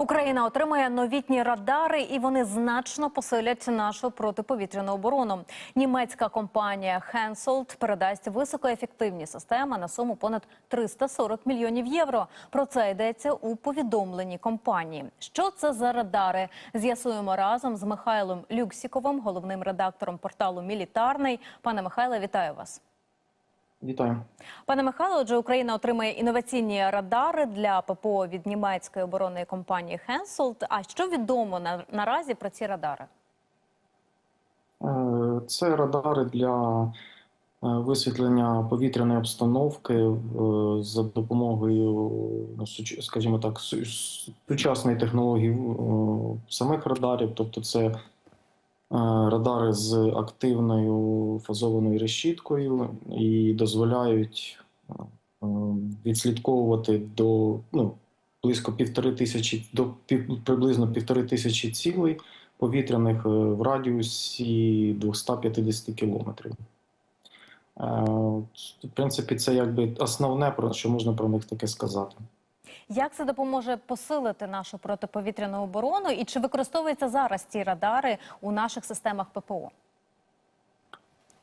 Україна отримає новітні радари, і вони значно посилять нашу протиповітряну оборону. Німецька компанія Hensoldt передасть високоефективні системи на суму понад 340 мільйонів євро. Про це йдеться у повідомленні компанії. Що це за радари? З'ясуємо разом з Михайлом Люксіковим, головним редактором порталу Мілітарний. Пане Михайле, вітаю вас. Вітаю. Пане Михайло, отже, Україна отримає інноваційні радари для ППО від німецької оборонної компанії Hensoldt. А що відомо на, наразі про ці радари? Е, Це радари для е, висвітлення повітряної обстановки е, за допомогою, ну, скажімо так, сучасної технології самих радарів. Тобто, це радари з активною фазованою решіткою і дозволяють відслідковувати до ну, близько півтори тисячі до пів, приблизно півтори тисячі цілей повітряних е, в радіусі 250 кілометрів. Е, В принципі, це якби основне, про що можна про них таке сказати. Як це допоможе посилити нашу протиповітряну оборону? І чи використовуються зараз ці радари у наших системах ППО?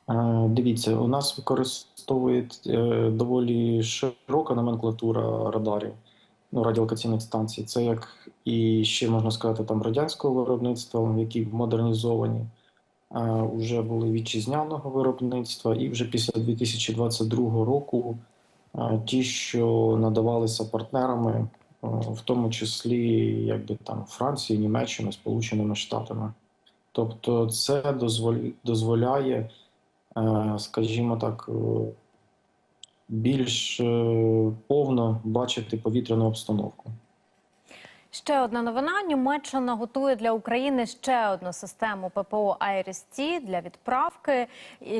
Е, Дивіться, у нас використовують е, доволі широка номенклатура радарів, ну, радіолокаційних станцій. Це як і ще можна сказати, там радянського виробництва, які модернізовані, е, вже були вітчизняного виробництва, і вже після 2022 року ті, що надавалися партнерами, е, в тому числі якби там Франції, Німеччини, Сполученими Штатами. Тобто, це дозволяє е, скажімо так, е, більш повно бачити повітряну обстановку. Ще одна новина: Німеччина готує для України ще одну систему ППО IRIS-T для відправки.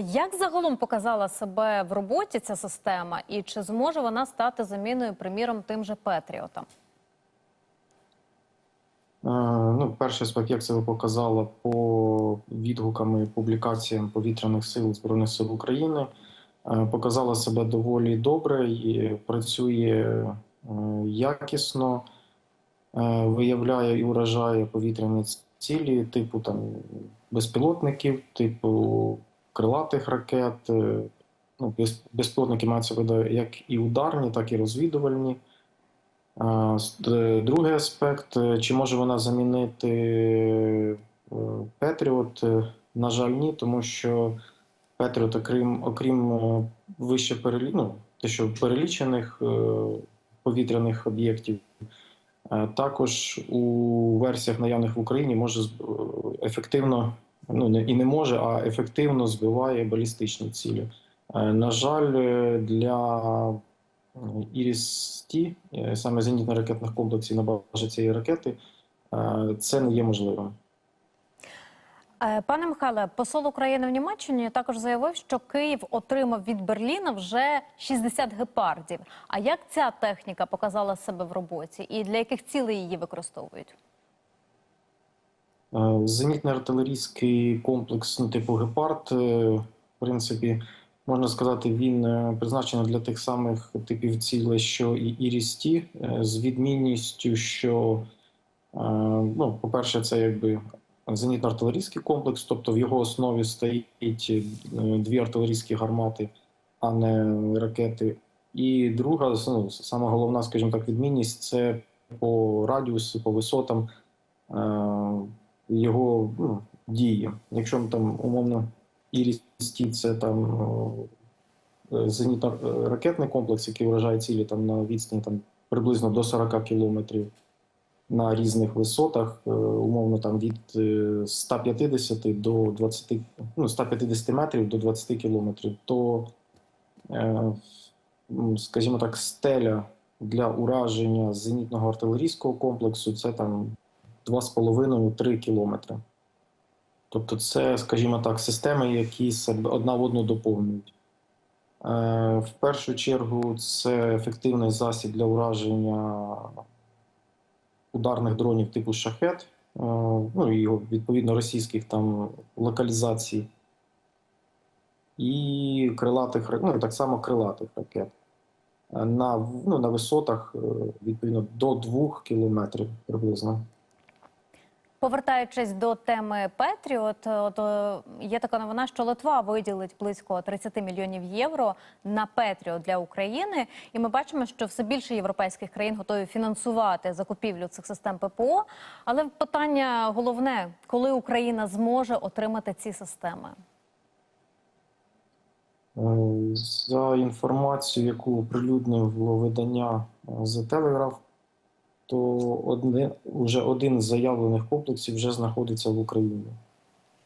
Як загалом показала себе в роботі ця система, і чи зможе вона стати заміною, приміром, тим же Петріотам? Е, Ну, аспект, як це показало по відгукам і публікаціям повітряних сил Збройних сил України, е, показала себе доволі добре і працює е, якісно, виявляє і уражає повітряні цілі, типу там безпілотників, типу крилатих ракет. е, Ну, безпілотники маються в як і ударні, так і розвідувальні. Д- Другий аспект, е, чи може вона замінити е, Петріот? Е, На жаль, ні, тому що Петріот, окрім, окрім е, вище перелі... ну, те, що перелічених е, повітряних об'єктів, е, також у версіях наявних в Україні може е, ефективно, ну не і не може, а ефективно збиває балістичні цілі. Е, На жаль, е, для Іріс-Ті, е, саме зенітно-ракетних комплексів на базі цієї ракети, е, це не є можливим. Е, Пане Михайле, посол України в Німеччині також заявив, що Київ отримав від Берліна вже 60 гепардів. А як ця техніка показала себе в роботі, і для яких цілей її використовують? Е, Зенітно-артилерійський комплекс ну, типу Гепард, е, в принципі, можна сказати, він призначений для тих самих типів цілей, що і Іріс-Ті, з відмінністю, що, ну, по-перше, це якби зенітно-артилерійський комплекс, тобто в його основі стоїть е, дві артилерійські гармати, а не ракети. І друга, ну, сама головна, скажімо так, відмінність це по радіусу, по висотам. е, його ну, дії. Якщо там умовно Іріс-Ті це там е, зенітно-ракетний комплекс, який вражає цілі там на відстані там приблизно до 40 кілометрів на різних висотах, е, умовно там від е, 150 до 20, ну, 150 метрів до 20 кілометрів, то, е, скажімо так, стеля для ураження зенітного артилерійського комплексу це там 2,5-3 кілометри. Тобто, це, скажімо так, системи, які себе одна в одну доповнюють. Е, В першу чергу, це ефективний засіб для ураження ударних дронів типу шахет, е, ну і відповідно російських там е, на, ну, на висотах е, відповідно до 2 кілометрів приблизно. Повертаючись до теми Петріот, от е, є така новина, що Литва виділить близько 30 мільйонів євро на Петріот для України. І ми бачимо, що все більше європейських країн готові фінансувати закупівлю цих систем ППО. Але питання головне, коли Україна зможе отримати ці системи? Е, За інформацією, яку оприлюднило видання е, The Telegraph, то одне, вже один з заявлених комплексів вже знаходиться в Україні.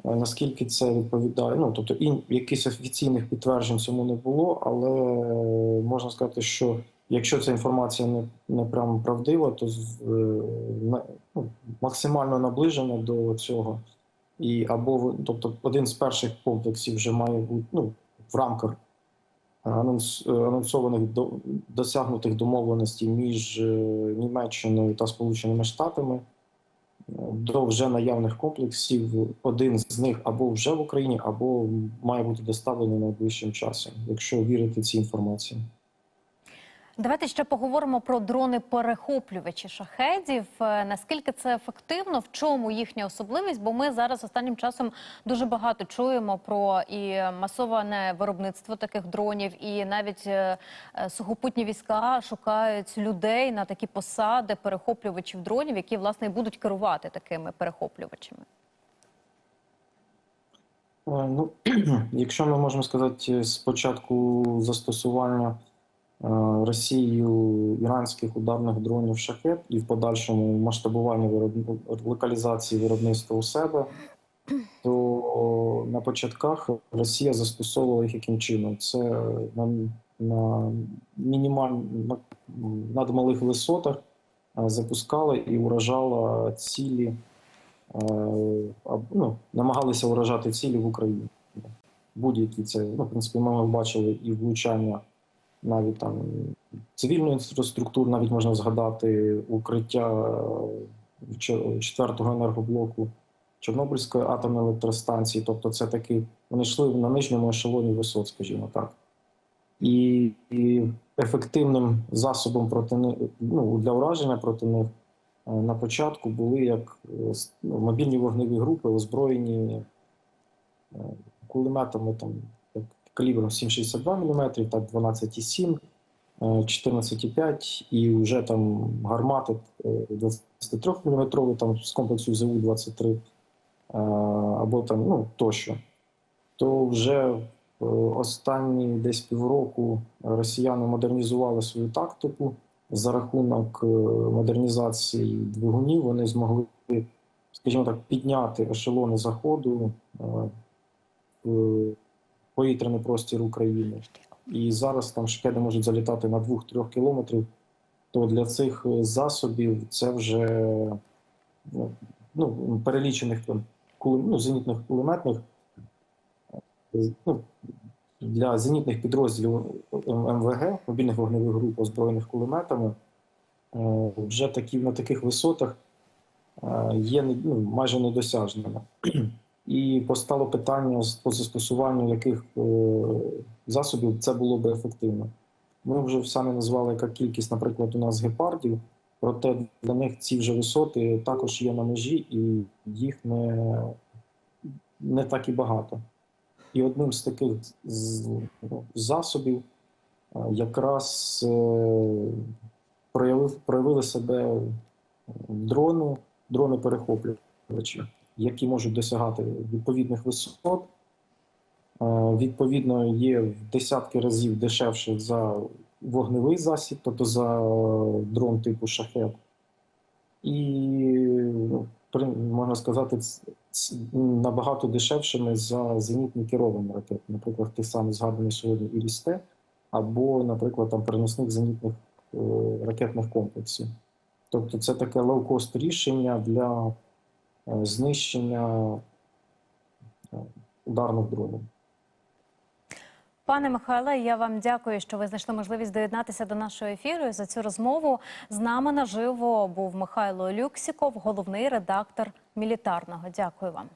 Наскільки це відповідає? Ну, тобто, і якихось офіційних підтверджень цьому не було, але можна сказати, що якщо ця інформація не, не прямо правдива, то е, ну, максимально наближена до цього. І або тобто один з перших комплексів вже має бути ну, в рамках анонсованих до, досягнутих домовленостей між е, Німеччиною та Сполученими Штатами е, до вже наявних комплексів. Один з них або вже в Україні, або має бути доставлений найближчим часом, якщо вірити цій інформації. Давайте ще поговоримо про дрони-перехоплювачі шахедів. Е, Наскільки це ефективно, в чому їхня особливість? Бо ми зараз останнім часом дуже багато чуємо про і масоване виробництво таких дронів, і навіть е, е, сухопутні війська шукають людей на такі посади перехоплювачів дронів, які власне будуть керувати такими перехоплювачами. Ну, якщо ми можемо сказати, з початку застосування Росією іранських ударних дронів шахет і в подальшому масштабування виробни- локалізації виробництва у себе, то на початках Росія застосовувала їх яким чином? Це на, на мінімаль, на надмалих висотах е, запускала і уражала цілі е, ну, намагалися уражати цілі в Україні. Будь-які це, ну, в принципі, ми бачили і влучання навіть там цивільної інфраструктури, навіть можна згадати укриття е, четвертого енергоблоку Чорнобильської атомної електростанції. Тобто, це таки вони йшли на нижньому ешелоні висот, скажімо так. І, і ефективним засобом проти ну, для ураження проти них е, на початку були як е, ну, мобільні вогневі групи, озброєні кулеметами там, калібром 7,62 мм, так 12,7, е, 14,5 і вже там гармати е, 23 мм там, з комплексу ЗУ-23 е, або там, ну, тощо. То вже е, останні десь півроку росіяни модернізували свою тактику за рахунок е, модернізації двигунів. Вони змогли, скажімо так, підняти ешелони заходу повітряний простір України. І зараз там шкеди можуть залітати на 2-3 кілометрів. То для цих е, засобів це вже ну, ну, перелічених ну, зенітних кулеметних е, ну, для зенітних підрозділів МВГ, мобільних вогневих груп, озброєних кулеметами, е, вже такі, на таких висотах е, є ну, майже недосяжними. І постало питання по застосуванню яких е, засобів це було би ефективно. Ми вже самі назвали, яка кількість, наприклад, у нас гепардів, проте для них ці вже висоти також є на межі, і їх не, не так і багато. І одним з таких ну, засобів е, якраз е, проявив, проявили себе дрони, дрони-перехоплювачі, які можуть досягати відповідних висот. Е, Відповідно, є в десятки разів дешевше за вогневий засіб, тобто за дрон типу шахет. І ну, можна сказати, набагато дешевшими за зенітні керовані ракети, наприклад, тих самих згаданий сьогодні Іріс-Т, або, наприклад, там переносних зенітних е, ракетних комплексів. Тобто це таке лоу-кост рішення для е, знищення е, ударних дронів. Пане Михайле, я вам дякую, що ви знайшли можливість доєднатися до нашого ефіру. І за цю розмову з нами наживо був Михайло Люксіков, головний редактор мілітарного. Дякую вам.